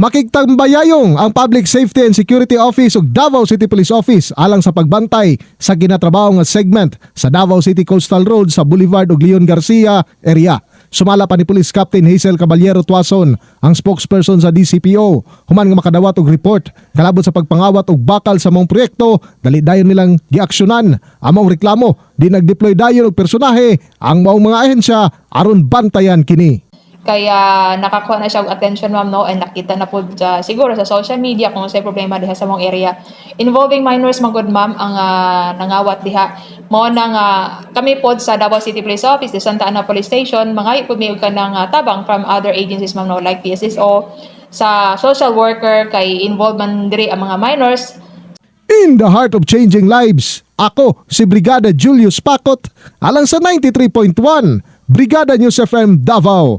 Makigtambayayong ang Public Safety and Security Office ug Davao City Police Office alang sa pagbantay sa ginatrabaho nga segment sa Davao City Coastal Road sa Boulevard ug Leon Garcia area. Sumala pa ni Police Captain Hazel Caballero Tuason, ang spokesperson sa DCPO, human nga makadawat og report kalabot sa pagpangawat og bakal sa mong proyekto, dali dayon nilang giaksyonan. Among reklamo, di nag-deploy dayon og personahe ang maong mga ahensya aron bantayan kini. Kaya nakakuha na siya og attention ma'am no? And nakita na po sa, siguro sa social media kung sa problema diha sa mong area. Involving minors man gud ma'am ang ah, nangawat diha. Mo nang ah, kami pod sa Davao City Police Office the Santa Ana Police Station mga pud may ka ng ah, tabang from other agencies ma'am no? Like PSSO sa social worker kay involved man diri ang mga minors. In the heart of changing lives, ako si Brigada Julius Pakot alang sa 93.1 Brigada News FM Davao,